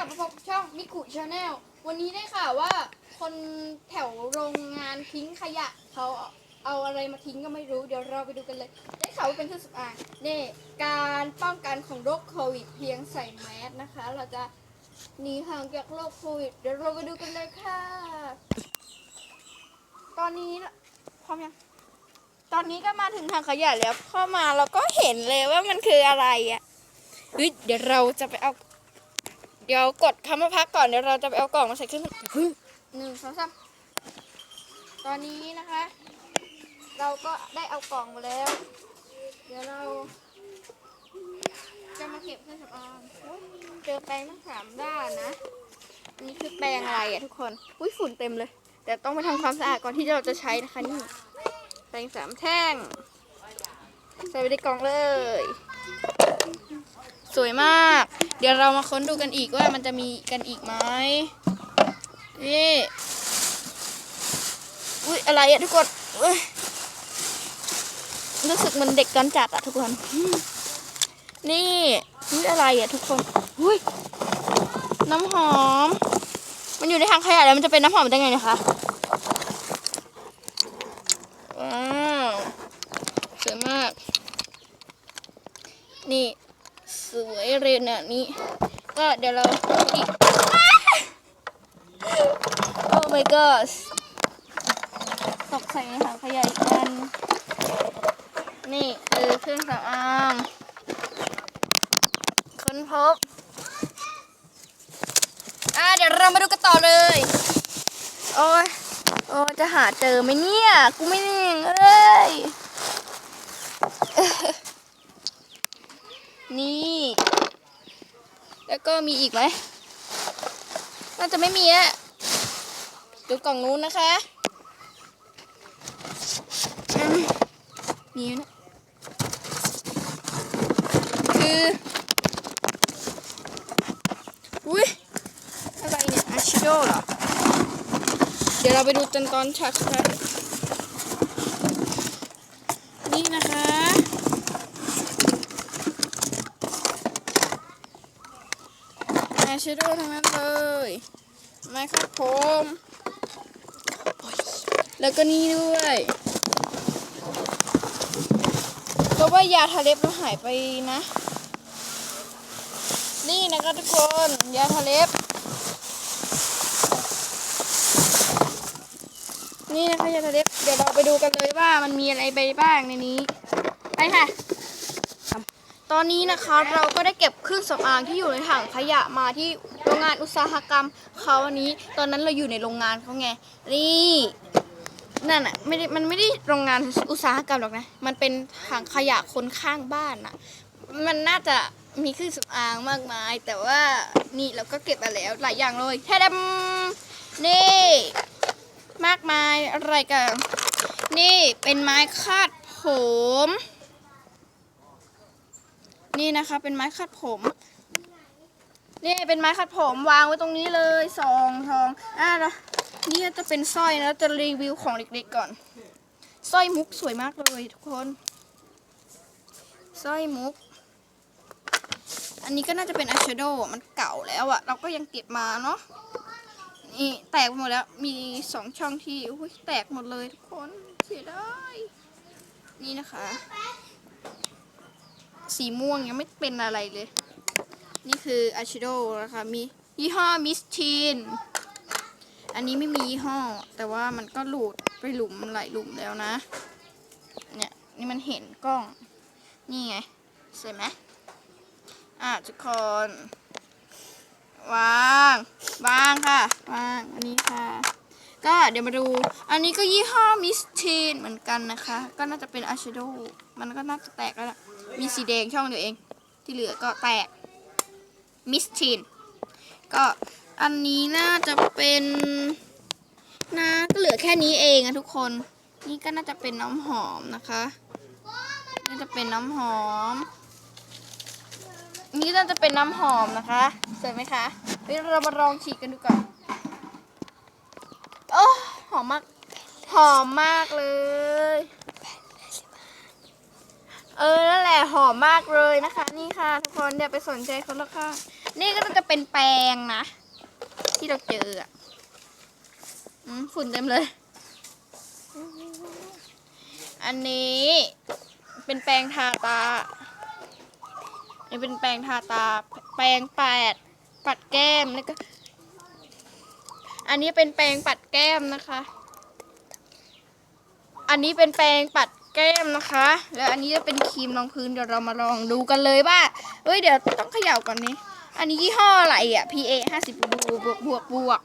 ลับมาพบช่องมิคุชาแนลวันนี้ได้ข่าวว่า คนแถวโรงงานทิ้งขยะเขาเอาอะไรมาทิ้งก็ไม่รู้เดี๋ยวเราไปดูกันเลย ได้ข่าวว่าเป็นเครื่องสำอางนี่การป้องกันของโรคโควิดเพียงใส่แมสนะคะ เราจะหนีห่างจากโรคโควิดเดี๋ยวเราไปดูกันเลยค่ะ ตอนนี้พร้อมยังตอนนี้ก็มาถึงทางขยะแล้วเข้ามาเราก็เห็นเลยว่ามันคืออะไรอะเฮ้ยเดี๋ยวเราจะไปเอา เดี๋ยวกดคำว่าพักก่อนเดี๋ยวเราจะไปเอากล่องมาใส่เครื่องเฮ้ยหนึ่งสองสามตอนนี้นะคะ เราก็ได้เอากล่องมาแล้ว เดี๋ยวเรา จะมาเก็บเครื่องสำอางโอ๊ยเจอแปรงทั้งสามด้านนะอันนี่คือแปรงอะไรอะทุกคนอุ้ยฝุ่นเต็มเลย แต่ต้องไปทำความสะอาดก่อนที่เราจะใช้นะคะนี่แปรงสามแท่งใส่ไปในกล่องเลย สวยมาก เดี๋ยวเรามาค้นดูกันอีกว่ามันจะมีกันอีกไหมนี่อุ้ยอะไรอะทุกคนเอ้ยรู้สึกเหมันเด็กกันจัดอะทุกคน นี่อุ้ยอะไรอะทุกคนอุ้ยน้ำหอม มันอยู่ในถังขยะแล้วมันจะเป็นน้ำหอมได้ไงนะคะว้าวสวยมาก นี่ สวยเลยนะนี่ก็เดี๋ยวเราอีกโอ้ my god ตกใส่ในถังขยะอีกอันนี่คือเครื่องสำอางค้นพบอะเดี๋ยวเรามาดูกันต่อเลย โอ้ยโอ้จะหาเจอไหมเนี่ย กูไม่เน่งเอ้ยนี่ แล้วก็มีอีกไหมน่าจะไม่มีอะดูกล่องนู้นนะคะมีนะคืออุ้ยอะไรเนี่ยอาชิโดเหรอ เดี๋ยวเราไปดูจนตอนฉากสุดท้ายนี่นะคะ อายแชโดว์ทั้งนั้นเลยไม้ครับผมแล้วก็นี่ด้วยก็ว่ายาทาเล็บเราหายไปนะ นี่นะคะทุกคนยาทาเล็บ นี่นะคะยาทาเล็บเดี๋ยวเราไปดูกันเลยว่ามันมีอะไรไปบ้างในนี้ ไปค่ะ ตอนนี้นะคะเราก็ได้เก็บเครื่องสำอางที่อยู่ในถังขยะมาที่โรงงานอุตสาหกรรมเขาอันนี้ ตอนนั้นเราอยู่ในโรงงานเขาไงนี่นั่นอะไม่ได้มันไม่ได้โรงงานอุตสาหกรรมหรอกนะ มันเป็นถังขยะคนข้างบ้านอะ มันน่าจะมีเครื่องสำอางมากมาย แต่ว่านี่เราก็เก็บมาแล้วหลายอย่างเลยแท้ดำนี่มากมายอะไรกันนี่เป็นไม้คาดผม นี่นะคะ เป็นไม้ขัดผม นี่เป็นไม้ขัดผมวางไว้ตรงนี้เลยสองทองอะนี่จะเป็นสร้อยนะจะรีวิวของเด็กๆก่อนสร้อยมุกสวยมากเลยทุกคนสร้อยมุก อันนี้ก็น่าจะเป็นอายแชโดว์มันเก่าแล้วอะเราก็ยังเก็บมาเนาะนี่แตกหมดแล้วมีสองช่องที่อุ้ยแตกหมดเลยทุกคนเสียดายนี่นะคะ สีม่วงยังไม่เป็นอะไรเลย นี่คืออาชิโดนะคะมียี่ห้อมิสทีน อันนี้ไม่มียี่ห้อ แต่ว่ามันก็หลุดไปหลุมหลายหลุมแล้วนะ เนี่ยนี่มันเห็นกล้อง นี่ไงสวยไหมอะทุกคน วาง วางค่ะ วาง อันนี้ค่ะ ก็เดี๋ยวมาดู อันนี้ก็ยี่ห้อมิสทีนเหมือนกันนะคะ ก็น่าจะเป็นอาชิโด มันก็น่าจะแตกแล้วล่ะมีสีแดงช่องเดียวเอง ที่เหลือก็แตกมิสทีนก็อันนี้น่าจะเป็นน่าก็เหลือแค่นี้เองอะทุกคน นี่ก็น่าจะเป็นน้ำหอมนะคะ น่าจะเป็นน้ำหอม นี่น่าจะเป็นน้ำหอมนะคะสวยไหมคะเฮ้ยเรามาลองฉีดกันดูก่อนโอ้หอมมาก หอมมากเลย เออนั่นแหละหอมมากเลยนะคะ นี่ค่ะ ทุกคนอย่าไปสนใจเขาหรอกค่ะ นี่ก็จะเป็นแปรงนะ ที่เราเจออะอืมฝุ่นเต็มเลย อันนี้เป็นแปรงทาตาอันนี้เป็นแปรงทาตา แปรงแปดปัดแก้มแล้วก็ อันนี้เป็นแปรงปัดแก้มนะคะ อันนี้เป็นแปรงปัด ก้มนะคะ แล้วอันนี้จะเป็นครีมรองพื้นเดี๋ยวเรามาลองดูกันเลยว่าเอ้ยเดี๋ยวต้องเขย่าก่อนนี้ อันนี้ยี่ห้ออะไรอะ PA ห้าสิบบวกบวกบวกบวก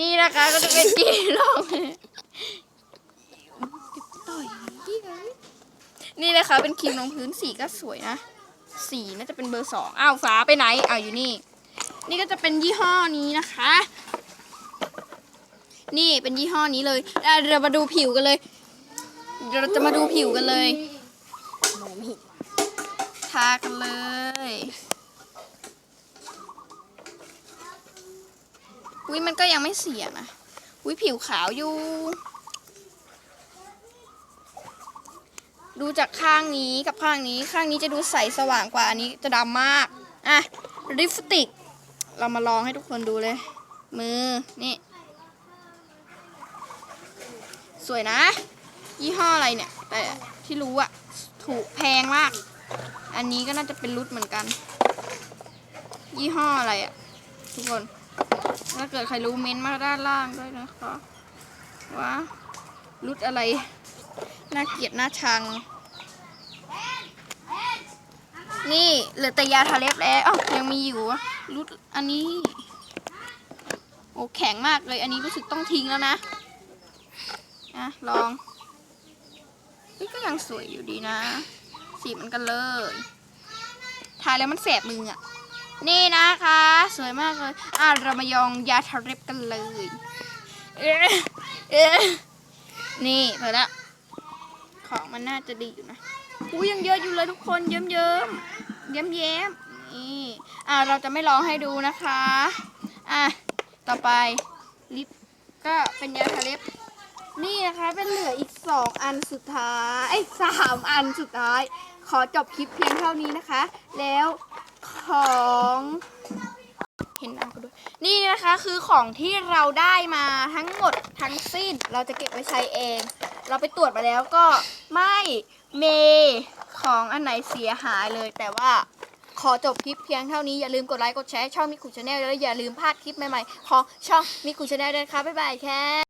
นี่นะคะก็จะเป็นครีมรองต่อนี่นะคะเป็นครีมรองพื้นสีก็สวยนะสีน่าจะเป็นเบอร์สองอ้าวฟ้าไปไหนอ้าวอยู่นี่ นี่ก็จะเป็นยี่ห้อนี้นะคะ นี่เป็นยี่ห้อนี้เลยอะเรามาดูผิวกันเลย เดี๋ยวเราจะมาดูผิวกันเลยมม่เห็นทากันเลย อุ้ยมันก็ยังไม่เสียนะ อุ้ยผิวขาวอยู่ ดูจากข้างนี้กับข้างนี้ ข้างนี้จะดูใสสว่างกว่าอันนี้จะดำมาก อะ ลิปสติก เรามาลองให้ทุกคนดูเลย มือ นี่ สวยนะ ยี่ห้ออะไรเนี่ย แต่ที่รู้อะถูกแพงมาก อันนี้ก็น่าจะเป็นรุดเหมือนกัน ยี่ห้ออะไรอะทุกคน ถ้าเกิดใครรู้เม้นต์มาด้านล่างด้วยนะคะว่ารุดอะไร น่าเกลียดน่าชัง นี่เหลือแต่ยาทาเล็บแล้วอ้าวยังมีอยู่อะรุดอันนี้โอ้แข็งมากเลย อันนี้รู้สึกต้องทิ้งแล้วนะ อะ ลอง เฮ้ยก็ยังสวยอยู่ดีนะ สีมันกันเลยทาแล้วมันแสบมืออะ นี่นะคะ สวยมากเลย อะเรามายองยาทาเล็บกันเลยเอเอนี่เปิดละของมันน่าจะดีอยู่นะอู้ยังเยอะอยู่เลยทุกคนเยิ้มเยิ้มเยิ้มเย้มนี่อะเราจะไม่ลองให้ดูนะคะ อะ ต่อไปลิปก็เป็นยาทาเล็บ นี่นะคะเป็นเหลืออีกสองอันสุดท้ายเอ้สามอันสุดท้าย ขอจบคลิปเพียงเท่านี้นะคะ แล้วของเห็นอันก็ด้วยนี่นะคะคือของที่เราได้มาทั้งหมดทั้งสิ้น เราจะเก็บไว้ใช้เอง เราไปตรวจมาแล้วก็ไม่เมของอันไหนเสียหายเลย แต่ว่าขอจบคลิปเพียงเท่านี้อย่าลืมกดไลค์กดแชร์ช่องมิคุชาแนลแล้วอย่าลืมพลาดคลิปใหม่ๆของช่องมิคุชาแนลด้วยนะคะบ๊ายบายแค่